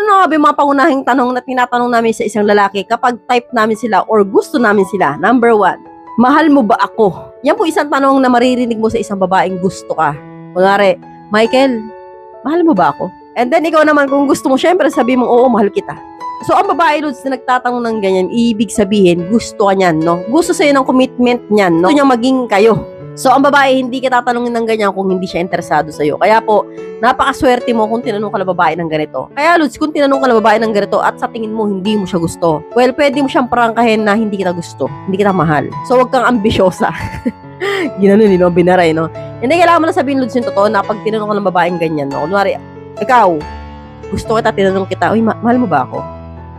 Ano na ba mga pangunahing tanong na tinatanong namin sa isang lalaki kapag type namin sila or gusto namin sila? Number one, mahal mo ba ako? Yan po isang tanong na maririnig mo sa isang babaeng gusto ka. Kunwari, Michael, mahal mo ba ako? And then ikaw naman kung gusto mo, syempre sabi mo, oo, mahal kita. So, ang babae, Lods, na nagtatanong ng ganyan, ibig sabihin, gusto ka niyan, no? Gusto sa'yo ng commitment niyan, no? Gusto niya maging kayo. So, ang babae, hindi ka tatanungin ng ganyan kung hindi siya interesado sa'yo. Kaya po, napakaswerte mo kung tinanong ka na babae ng ganito. Kaya, Lods, kung tinanong ka na babae ng ganito at sa tingin mo hindi mo siya gusto, well, pwede mo siyang prangkahin na hindi kita gusto, hindi kita mahal. So, wag kang ambisyosa. Ginano ni no, binaray, no? Hindi kailangan mo na sabihin, Lods, yung totoo na pag tinanong ka ng babaeng ganyan, no? Kunwari, ikaw, gusto kita, tinanong kita, uy, ma- mahal mo ba ako?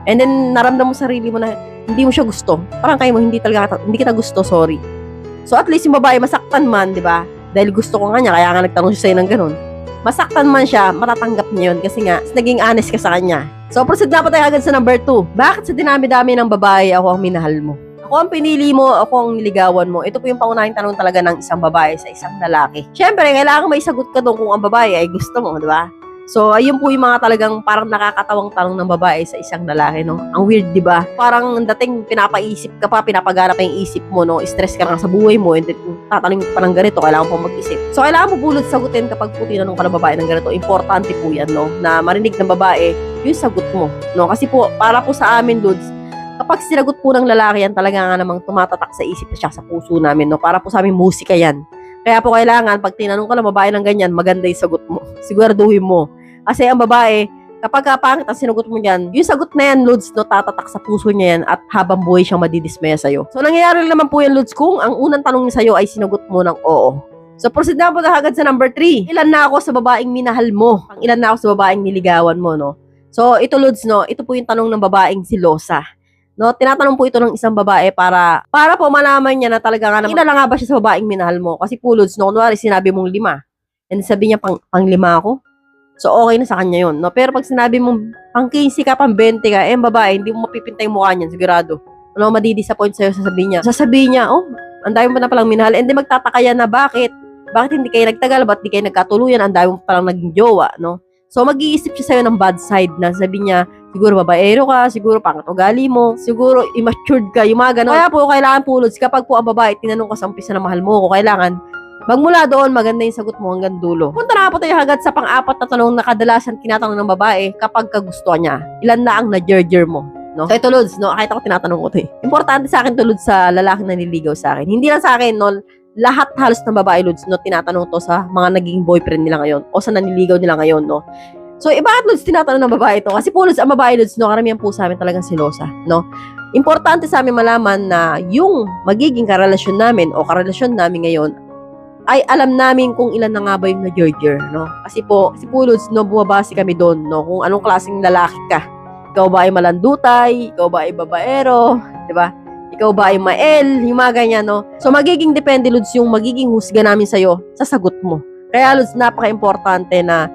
And then, naramdam mo sarili mo na hindi mo siya gusto. Parang kayo mo, hindi talaga, hindi kita gusto, sorry. So, at least yung babae, masaktan man, di ba? Dahil gusto ko nga niya, kaya nga nagtanong siya sa'yo ng ganun. Masaktan man siya, matatanggap niya yun kasi nga, naging honest ka sa kanya. So, proceed na pa tayo agad sa number two. Bakit sa dinami-dami ng babae, ako ang minahal mo? Ako ang pinili mo, ako ang niligawan mo. Ito po yung pangunahing tanong talaga ng isang babae sa isang lalaki. Siyempre, kailangan may sagot ka doon kung ang babae ay gusto mo, di ba? So, ayun po yung mga talagang parang nakakatawang tanong ng babae sa isang lalaki, no? Ang weird, di ba? Parang ang dating pinapaisip ka pa, pinapagana pa yung isip mo, no? Stress ka na sa buhay mo, and then ka pa ng ganito, kailangan po mag-isip. So, kailangan mo bulot sagutin kapag po tinanong ka ng babae ng ganito. Importante po yan, no? Na marinig ng babae yung sagot mo, no? Kasi po, para po sa amin, Lods, kapag sinagot po ng lalaki yan, talaga nga namang tumatatak sa isip siya, sa puso namin, no? Para po sa amin, musika yan. Kaya po kailangan, pag tinanong ka ng babae ng ganyan, maganda yung sagot mo. Siguraduhin mo. Kasi ang babae, kapag ka pangit ang sinugot mo yan, yung sagot na yan, Lods, no, tatatak sa puso niya yan at habang buhay siyang madidismaya sa'yo. So, nangyayari naman po yan, Lods, kung ang unang tanong niya sa'yo ay sinugot mo ng oo. So, proceed na po agad sa number 3. Ilan na ako sa babaeng minahal mo? Ang ilan na ako sa babaeng niligawan mo, no? So, ito, Lods, no, ito po yung tanong ng babaeng silosa. No, tinatanong po ito ng isang babae para para po malaman niya na talaga nga naman, ilan nga ba siya sa babaeng minahal mo? Kasi po, Lods, no, kunwari sinabi mong lima. And sabi niya, pang, pang lima ako? So, okay na sa kanya yun. No? Pero pag sinabi mong pang 15 ka, pang 20 ka, eh, babae, hindi mo mapipintay mukha niyan, sigurado. Ano, madidisappoint sa'yo, sasabihin niya. Sasabihin niya, oh, ang dami mo na palang minahal. And then magtataka na bakit? Bakit hindi kayo nagtagal? Ba't di kayo nagkatuluyan? Ang dami mo palang naging jowa, no? So, mag-iisip siya sa'yo ng bad side na sabi niya, siguro babaero ka, siguro pangat ugali mo, siguro immatured ka, yung mga ganun. Kaya po, kailangan pulods, kapag po ang babae, tinanong ka sa umpisa na mahal mo ko, kailangan Magmula doon, maganda yung sagot mo hanggang dulo. Punta na po tayo agad sa pang-apat na tanong na kadalasan tinatanong ng babae kapag kagustuhan niya. Ilan na ang na-jerjer mo? No? So ito, Lods, no? Kahit ako tinatanong ko to eh. Importante sa akin to, sa lalaking naniligaw sa akin. Hindi lang sa akin, no? Lahat halos ng babae, Lods, no? Tinatanong to sa mga naging boyfriend nila ngayon o sa naniligaw nila ngayon, no? So, eh, bakit Lods tinatanong ng babae ito? Kasi po, Lods, ang babae, Lods, no? Karamihan po sa amin talagang silosa, no? Importante sa amin malaman na yung magiging karelasyon namin o karelasyon namin ngayon ay alam namin kung ilan na nga ba yung na-jerjer, no? Kasi po, si Pulods, no, bumabase kami doon, no? Kung anong klaseng lalaki ka. Ikaw ba ay malandutay? Ikaw ba ay babaero? di ba? Ikaw ba ay mael? Yung mga ganyan, no? So, magiging depende, Lods, yung magiging husga namin sa'yo sa sagot mo. Kaya, Lods, napaka-importante na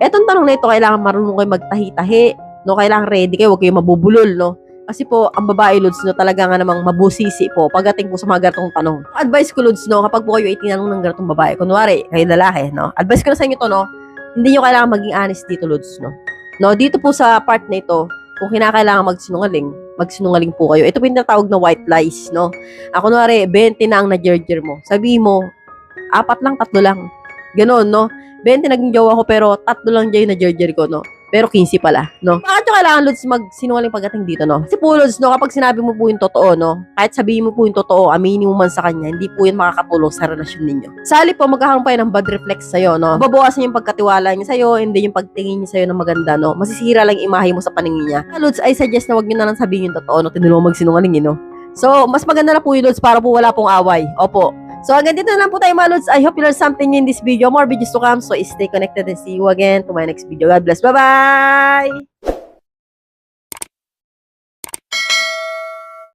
etong tanong na ito, kailangan marunong kayo magtahi-tahi, no? Kailangan ready kayo, huwag kayo mabubulol, no? Kasi po, ang babae, Lods, no, talaga nga namang mabusisi po pagdating po sa mga ganitong tanong. Advice ko, Lods, no, kapag po kayo ay tinanong ng ganitong babae, kunwari, kayo lalaki, no, advice ko na sa inyo to, no, hindi nyo kailangan maging honest dito, Lods, no. No, dito po sa part na ito, kung kinakailangan magsinungaling, magsinungaling po kayo. Ito po yung tinatawag na white lies, no. Ako, kunwari, 20 na ang na-jerjer mo. Sabi mo, apat lang, tatlo lang. Ganon, no. 20 naging jowa ko, pero tatlo lang dyan yung na-jerjer ko, no. Pero 15 pala, no? Bakit yung kailangan, Lods, magsinungaling pagdating dito, no? Kasi po, Lods, no, kapag sinabi mo po yung totoo, no? Kahit sabihin mo po yung totoo, aminin mo man sa kanya, hindi po yun makakatulong sa relasyon ninyo. Sali po, magkakaroon pa yun ng bad reflex sa'yo, no? Babawasan yung pagkatiwala niya sa'yo, hindi yung pagtingin niya sa'yo ng maganda, no? Masisira lang yung imahe mo sa paningin niya. Lods, I suggest na wag niyo na lang sabihin yung totoo, no? Tinulungan mo magsinungaling, yun, no? So, mas maganda na po yun, Lods, para po wala pong away. Opo. So, hanggang dito na lang po tayo mga Lods. I hope you learned something in this video. More videos to come. So, stay connected and see you again to my next video. God bless. Bye-bye!